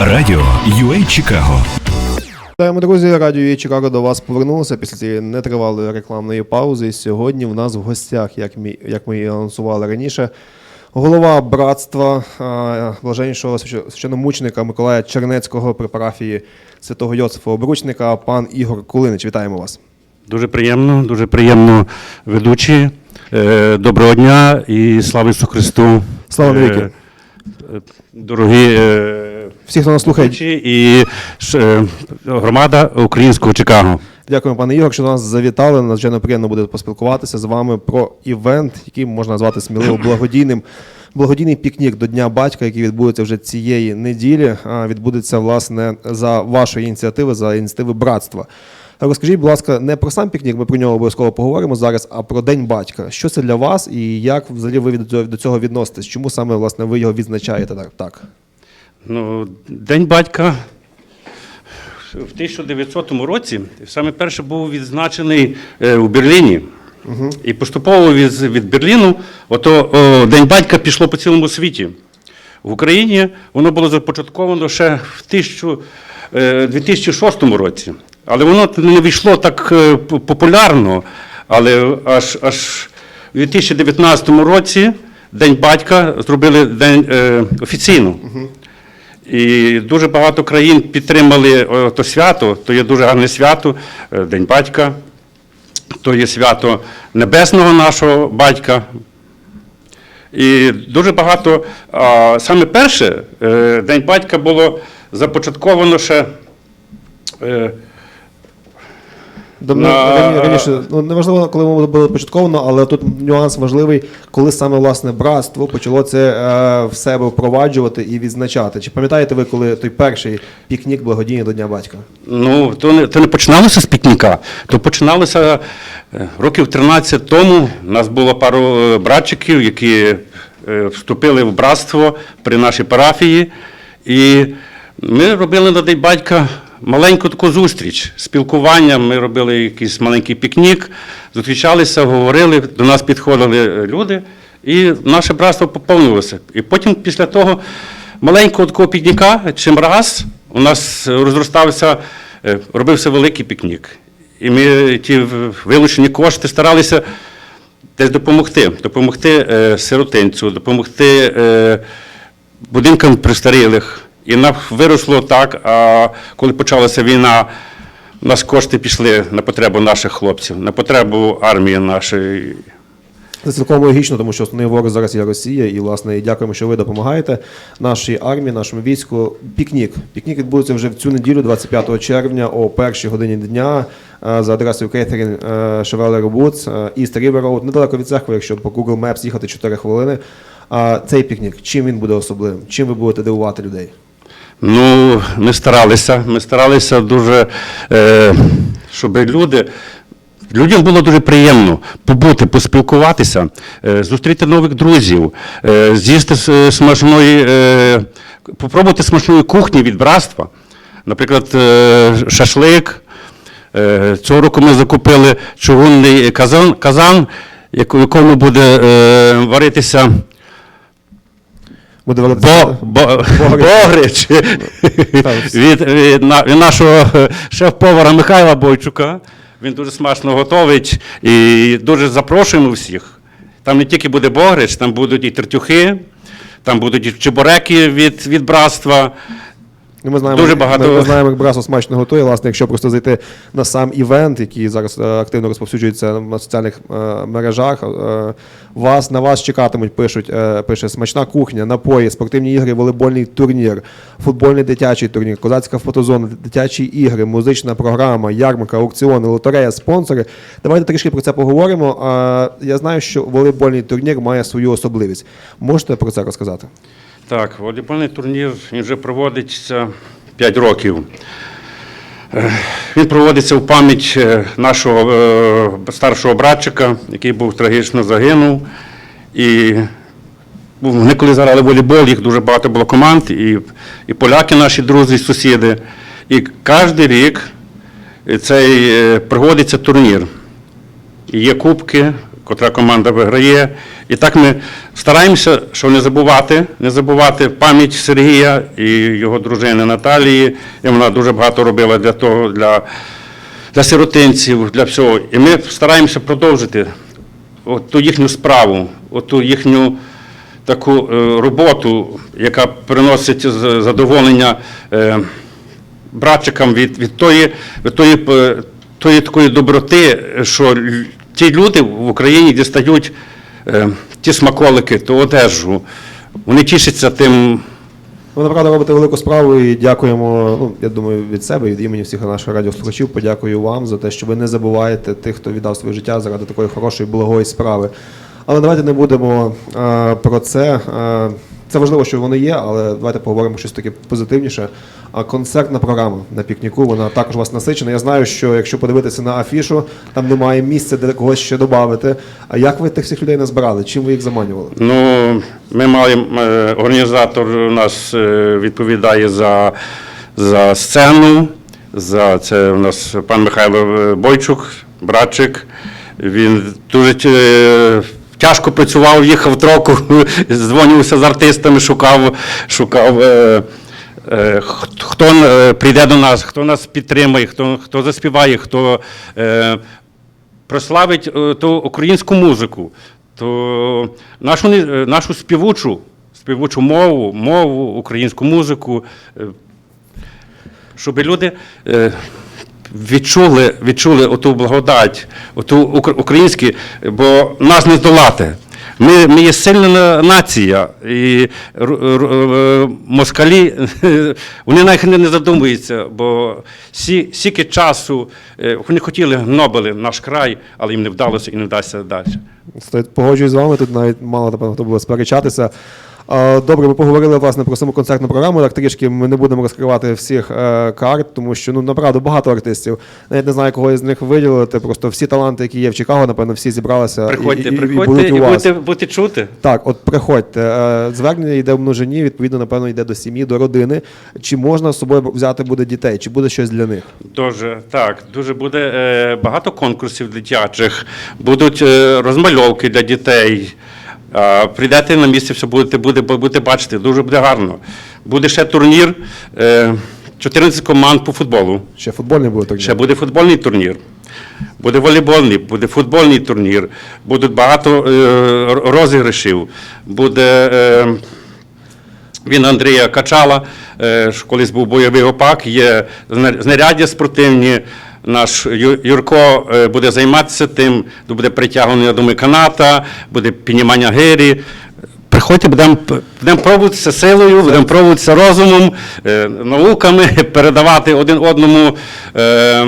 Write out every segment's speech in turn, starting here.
Радіо UA Чикаго Вітаємо, друзі. Радіо «Є Чикаго до вас повернулося після цієї нетривалої рекламної паузи. І сьогодні в нас в гостях, як ми, як ми і анонсували раніше, голова братства а, блаженнішого свящ- священномученика Миколая Чернецького при парафії святого Йосифа Обручника, пан Ігор Кулинич. Вітаємо вас. Дуже приємно, дуже приємно ведучі. Е, Доброго дня і слава Ісусу Христу. Слава навіки. Е, е, Дорогі Всі, хто нас слухає, і е, громада українського Чикаго. дякуємо, пане Ігор, що до нас завітали. Надзвичайно приємно буде поспілкуватися з вами про івент, який можна назвати сміливо благодійним. Благодійний пікнік до Дня батька, який відбудеться вже цієї неділі, відбудеться власне за вашої ініціативи, за ініціативи братства. Розкажіть, будь ласка, не про сам пікнік, ми про нього обов'язково поговоримо зараз, а про День батька. Що це для вас і як взагалі ви до цього- до цього відноситесь? Чому саме власне ви його відзначаєте так? Ну, День батька в 1900 році саме перше був відзначений е, у Берліні. І поступово від, від Берліну, ото о, День батька пішло по цілому світі. В Україні воно було започатковано ще в 1000, е, 2006 році. Але воно не війшло так е, популярно. Але аж, аж у 2019 році День батька зробили день е, офіційно. І дуже багато країн підтримали е, то свято, то є дуже гарне свято, е, День батька, то є свято небесного нашого батька. І дуже багато, саме перше, е, День батька було започатковано ще. Давно раніше, ну неважливо, коли воно було початковано, але тут нюанс важливий, коли саме власне братство почало це е, в себе впроваджувати і відзначати. Чи пам'ятаєте ви, коли той перший пікнік благодійний до Дня батька? Ну, то не, то не починалося з пікніка, то починалося е, років 13 тому. У нас було пару е, братчиків, які е, вступили в братство при нашій парафії. І ми робили на День батька маленьку таку зустріч, спілкування. Ми робили якийсь маленький пікнік, зустрічалися, говорили, до нас підходили е, люди, і наше братство поповнилося. І потім, після того маленького такого пікніка, чим раз у нас розростався, е, робився великий пікнік. І ми ті вилучені кошти старалися десь допомогти, допомогти е, сиротинцю, допомогти будинкам престарілих. І нам виросло так, а коли почалася війна, у нас кошти пішли на потребу наших хлопців, на потребу армії нашої. Це цілком логічно, тому що основний ворог зараз є Росія, і власне і дякуємо, що ви допомагаєте нашій армії, нашому війську. Пікнік. Пікнік відбудеться вже в цю неділю, 25 червня, о першій годині дня е, за адресою Кейтерін Шевелер Вудс, East Road, недалеко від церкви, якщо по Google Maps їхати 4 хвилини. А цей пікнік, чим він буде особливим? Чим ви будете дивувати людей? Ну, ми старалися, ми старалися дуже, е, щоб люди. Людям було дуже приємно побути, поспілкуватися, е, зустріти нових друзів, е, з'їсти смачної, е, попробувати смачної кухні від братства. Наприклад, шашлик. Цього року ми закупили чугунний казан, казан в якому буде варитися Буде бо, Богрич від, від, від нашого шеф-повара Михайла Бойчука. Він дуже смачно готовить і дуже запрошуємо всіх. Там не тільки буде Богрич, там будуть і тертюхи, там будуть і чебуреки від, від братства. Ну, Ми знаємо, Дуже багато- Ми, ми знаємо, як Брасо смачно готує. Власне, якщо просто зайти на сам івент, який зараз е, активно розповсюджується на соціальних е, мережах, е, вас на вас чекатимуть, пишуть, е, пише смачна кухня, напої, спортивні ігри, волейбольний турнір, футбольний дитячий турнір, козацька фотозона, дитячі ігри, музична програма, ярмарка, аукціони, лотерея, спонсори. Давайте трішки про це поговоримо. Е, Я знаю, що волейбольний турнір має свою особливість. Можете про це розказати? Так, волейбольний турнір він вже проводиться 5 років. Е, Він проводиться в пам'ять е, нашого е, старшого братчика, який був трагічно загинув. І вони коли заграли волейбол, їх дуже багато було команд, і, і поляки, наші друзі, і сусіди. І кожен рік цей проводиться турнір. І є кубки, котра команда виграє. І так ми стараємося, що не забувати, не забувати пам'ять Сергія і його дружини Наталії. І вона дуже багато робила для того, для, для сиротинців, для всього. І ми стараємося продовжити ту їхню справу, от ту їхню таку е, роботу, яка приносить задоволення е, братчикам від, від тої, від тої, е, тої такої доброти, що ті люди в Україні дістають е, ті смаколики, ту одежу. Вони тішаться тим. Ви направду робите велику справу і дякуємо. Ну я думаю, від себе, від імені всіх наших радіослухачів. Подякую вам за те, що ви не забуваєте тих, хто віддав своє життя заради такої хорошої благої справи. Але давайте не будемо е, про це. Е, це важливо, що воно є, але давайте поговоримо щось таке позитивніше. А концертна програма на пікніку, вона також у вас насичена. Я знаю, що якщо подивитися на афішу, там немає місця, де когось ще додати. А як ви тих всіх людей назбирали? Чим ви їх заманювали? Ну, ми маємо е, організатор у нас е, відповідає за, за сцену. За це у нас пан Михайло е, Бойчук, братчик. Він дуже тяжко працював, їхав троку, дзвонився з артистами, шукав, шукав. е, е, Хто е, прийде до нас, хто нас підтримає, хто, хто заспіває, хто е, прославить е, ту українську музику, то нашу, е, нашу співучу, співучу мову, мову, українську музику, е, щоб люди е, відчули, відчули оту благодать, оту укр- українські, бо нас не здолати. Ми, ми є сильна нація, і е, москалі вони навіть не задумуються, бо сі, стільки часу е, вони хотіли гнобили наш край, але їм не вдалося і не вдасться далі. Погоджуюсь з вами, тут навіть мало хто буде сперечатися. Добре, ми поговорили власне про саму концертну програму. Так трішки ми не будемо розкривати всіх е, карт, тому що ну направду багато артистів. Навіть не знаю, кого із них виділити. Просто всі таланти, які є в Чикаго, напевно, всі зібралися Приходьте, і, і, приходьте будуть і, у вас. будете, будете чути. Так, от приходьте. Е, Звернення йде в множині, відповідно, напевно, йде до сім'ї, до родини. Чи можна з собою взяти буде дітей, чи буде щось для них? Дуже так, дуже буде е, багато конкурсів дитячих, будуть розмальовки для дітей. А, прийдете на місце, все будете, буде, будете бачити, дуже буде гарно. Буде ще турнір, е, 14 команд по футболу. Ще футбольний буде так. Ще буде футбольний турнір, буде волейбольний, буде футбольний турнір, будуть багато е, розіграшів. Буде е, він Андрія Качала, е, колись був бойовий опак, є знаряддя спортивні. Наш Юрко е, буде займатися тим, буде притягнення до каната, буде піднімання гирі. Приходьте, будемо будем пробуватися силою, будемо пробуватися розумом, е, науками, передавати один одному е,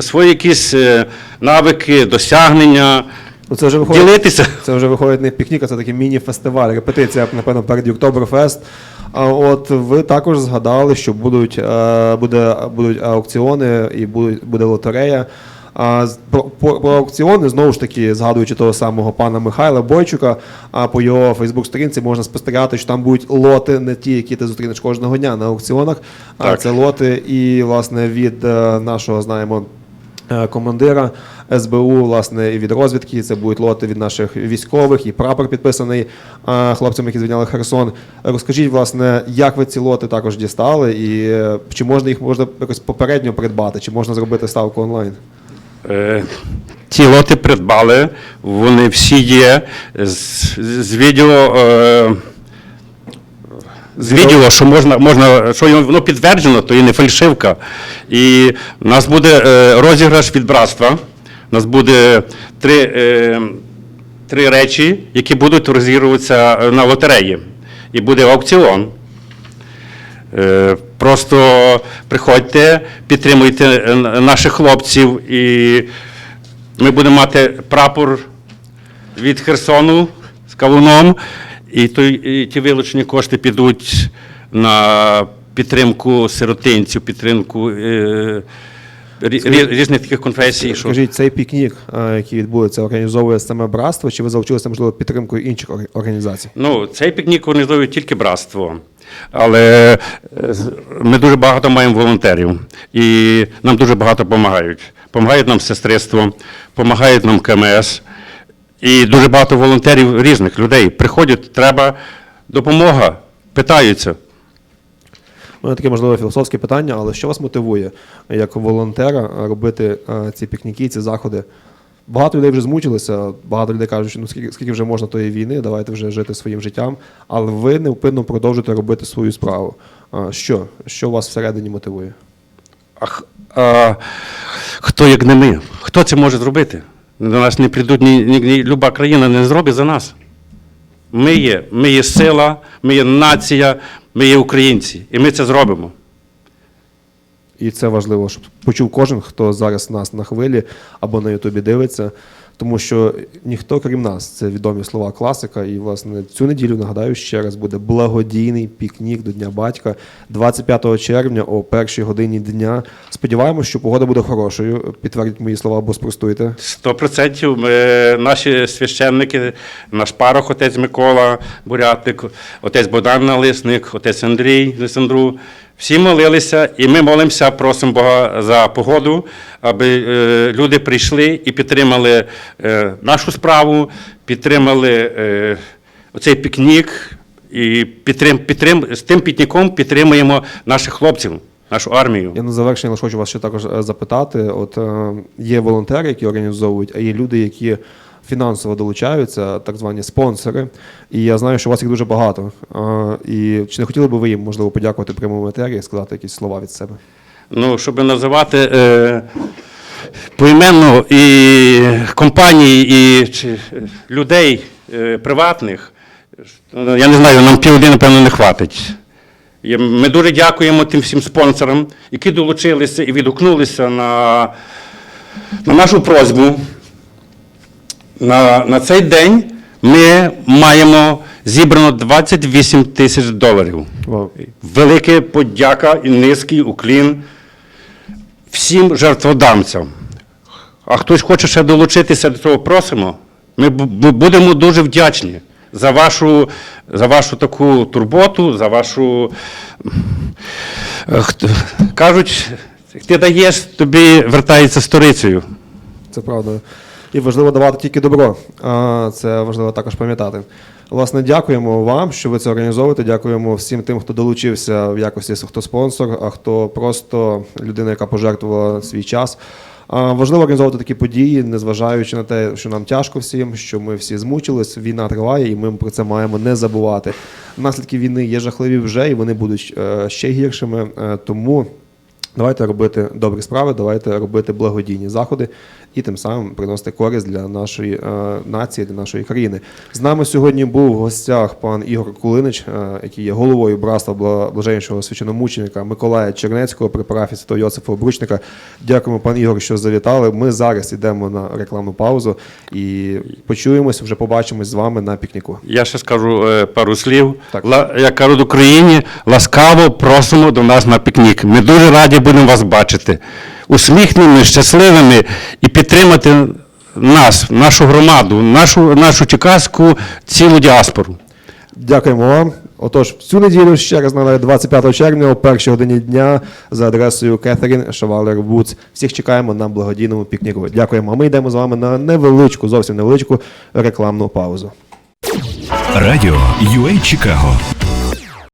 свої якісь навики, досягнення, Ну, це вже виходить. ділитися. Це вже виходить не пікнік, а це такий міні-фестиваль, репетиція, напевно, перед Октоберфест. А от ви також згадали, що будуть, е, буде, будуть аукціони і будуть, буде лотерея. А з- про, про, про аукціони, знову ж таки, згадуючи того самого пана Михайла Бойчука, а по його Фейсбук-сторінці можна спостерігати, що там будуть лоти, не ті, які ти зустрінеш кожного дня на аукціонах. А Так. це лоти і, власне, від е, нашого, знаємо, командира СБУ, власне, і від розвідки. Це будуть лоти від наших військових, і прапор підписаний е, хлопцям, які звільняли Херсон. Розкажіть, власне, як ви ці лоти також дістали, і е, чи можна їх можна якось попередньо придбати, чи можна зробити ставку онлайн? Е, Ті лоти придбали, вони всі є з, з відео. Е, з відео, що можна, можна, що воно підтверджено, то і не фальшивка. І в нас буде е, розіграш від братства. У нас буде три, е, три речі, які будуть розігруватися на лотереї. І буде аукціон. Е, Просто приходьте, підтримуйте е, наших хлопців, і ми будемо мати прапор від Херсону з кавуном, і, той, і ті вилучені кошти підуть на підтримку сиротинців, підтримку е, рі- рі- різних таких конфесій. Що... Скажіть, цей пікнік, е, який відбудеться, організовує саме братство, чи ви залучилися, можливо, підтримкою інших ор- організацій? Ну, цей пікнік організує тільки братство. Але е, з- ми дуже багато маємо волонтерів, і нам дуже багато допомагають. Помагають нам сестринство, допомагають нам КМС. І дуже багато волонтерів різних людей приходять, треба допомога, питаються. У мене таке можливо філософське питання, але що вас мотивує як волонтера робити е, ці пікніки, ці заходи? Багато людей вже змучилися, багато людей кажуть, що ну скільки, скільки вже можна тої війни, давайте вже жити своїм життям. Але ви невпинно продовжуєте робити свою справу. А, що? Що вас всередині мотивує? А, а хто як не ми? Хто це може зробити? До нас не прийдуть ні, ні, ні люба країна не зробить за нас. Ми є, ми є сила, ми є нація, ми є українці. І ми це зробимо. І це важливо, щоб почув кожен, хто зараз нас на хвилі або на Ютубі дивиться. Тому що ніхто, крім нас, це відомі слова класика. І, власне, цю неділю нагадаю ще раз буде благодійний пікнік до Дня батька 25 червня о першій годині дня. Сподіваємось, що погода буде хорошою. Підтвердіть мої слова або спростуйте. Сто процентів наші священники, наш парох, отець Микола Бурятник, отець Богдан Налисник, отець Андрій Лисандру. Всі молилися, і ми молимося, просимо Бога за погоду, аби е, люди прийшли і підтримали е, нашу справу, підтримали е, оцей пікнік, і підтрим, підтрим, з тим пікніком підтримуємо наших хлопців, нашу армію. Я на завершення лише хочу вас ще також запитати: от е, є волонтери, які організовують, а є люди, які фінансово долучаються, так звані спонсори. І я знаю, що у вас їх дуже багато. І чи не хотіли б ви їм, можливо, подякувати прямому етері і сказати якісь слова від себе? Ну, щоб називати е, поіменно і компанії, і чи, людей е, приватних, я не знаю, нам півгодини, напевно, не хватить. Ми дуже дякуємо тим всім спонсорам, які долучилися і відгукнулися на, на нашу просьбу. На, на цей день ми маємо зібрано 28 тисяч доларів. Велике подяка і низький уклін всім жертводамцям. А хтось хоче ще долучитися до цього, просимо. Ми будемо дуже вдячні за вашу, за вашу таку турботу, за вашу. е, Кажуть, ти даєш, тобі вертається сторицею. Це правда. І важливо давати тільки добро. Це важливо також пам'ятати. Власне, дякуємо вам, що ви це організовуєте. Дякуємо всім тим, хто долучився в якості хто спонсор, а хто просто людина, яка пожертвувала свій час. Важливо організовувати такі події, незважаючи на те, що нам тяжко всім, що ми всі змучились. Війна триває, і ми про це маємо не забувати. Наслідки війни є жахливі вже, і вони будуть е, ще гіршими. Е, Тому Давайте робити добрі справи, давайте робити благодійні заходи і тим самим приносити користь для нашої е, нації, для нашої країни. З нами сьогодні був в гостях пан Ігор Кулинич, е, який є головою братства Бла- блаженнішого священомученика Миколая Чернецького при парафії Святого Йосифа Обручника. Дякуємо, пан Ігор, що завітали. Ми зараз йдемо на рекламну паузу і почуємось, вже побачимось з вами на пікніку. Я ще скажу е, пару слів. Так. Ла, як кажуть в Україні, ласкаво просимо до нас на пікнік. Ми дуже раді будемо вас бачити. Усміхненими, щасливими і підтримати нас, нашу громаду, нашу, нашу чекаську цілу діаспору. Дякуємо вам. Отож, цю неділю ще раз нагадаю, 25 червня о першій годині дня за адресою Кетерін Шавалер Вудс. Всіх чекаємо на благодійному пікніку. Дякуємо. А ми йдемо з вами на невеличку, зовсім невеличку рекламну паузу. Радіо UA Чикаго